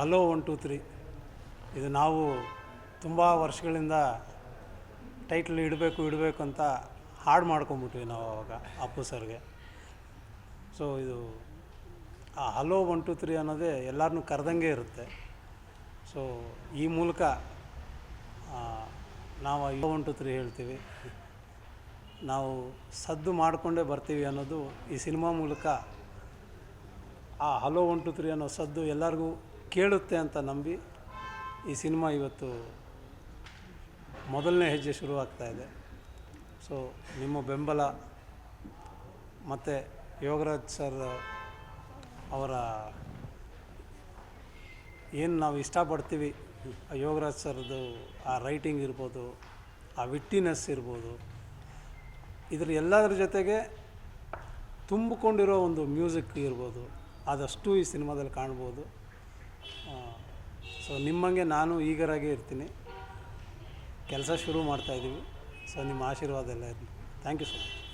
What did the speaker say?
Hello one to three. ಇದು ನಾವು ತುಂಬ ವರ್ಷಗಳಿಂದ ಟೈಟ್ಲ್ ಇಡಬೇಕು ಇಡಬೇಕು ಅಂತ ಹಾಡು ಮಾಡ್ಕೊಂಬಿಟ್ವಿ ನಾವು ಆವಾಗ ಅಪ್ಪು ಸರ್ಗೆ. ಸೊ ಇದು ಆ ಹಲೋ ಒನ್ ಟು ತ್ರೀ ಅನ್ನೋದೇ ಎಲ್ಲರನ್ನೂ ಕರೆದಂಗೆ ಇರುತ್ತೆ. ಸೊ ಈ ಮೂಲಕ ನಾವು ಹಲೋ ಒನ್ ಟು ತ್ರೀ ಹೇಳ್ತೀವಿ. ನಾವು ಸದ್ದು ಮಾಡಿಕೊಂಡೇ ಬರ್ತೀವಿ ಅನ್ನೋದು ಈ ಸಿನಿಮಾ ಮೂಲಕ ಆ ಹಲೋ ಒನ್ ಟು ತ್ರೀ ಅನ್ನೋ ಸದ್ದು ಎಲ್ಲರಿಗೂ ಕೇಳುತ್ತೆ ಅಂತ ನಂಬಿ ಈ ಸಿನಿಮಾ ಇವತ್ತು ಮೊದಲನೇ ಹೆಜ್ಜೆ ಶುರುವಾಗ್ತಾ ಇದೆ. ಸೊ ನಿಮ್ಮ ಬೆಂಬಲ ಮತ್ತು ಯೋಗರಾಜ್ ಸರ್ ಅವರ ಏನು ನಾವು ಇಷ್ಟಪಡ್ತೀವಿ, ಆ ಯೋಗರಾಜ್ ಸರ್ದು ಆ ರೈಟಿಂಗ್ ಇರ್ಬೋದು, ಆ ವಿಟ್ಟಿನೆಸ್ ಇರ್ಬೋದು, ಇದ್ರ ಎಲ್ಲದರ ಜೊತೆಗೆ ತುಂಬಿಕೊಂಡಿರೋ ಒಂದು ಮ್ಯೂಸಿಕ್ ಇರ್ಬೋದು, ಆದಷ್ಟು ಈ ಸಿನಿಮಾದಲ್ಲಿ ಕಾಣ್ಬೋದು. ಸೊ ನಿಮ್ಮಂಗೆ ನಾನು ಈಗರಾಗೆ ಇರ್ತೀನಿ. ಕೆಲಸ ಶುರು ಮಾಡ್ತಾಯಿದ್ದೀವಿ ಸೊ ನಿಮ್ಮ ಆಶೀರ್ವಾದ ಎಲ್ಲ ಇರಲಿ. Thank you so much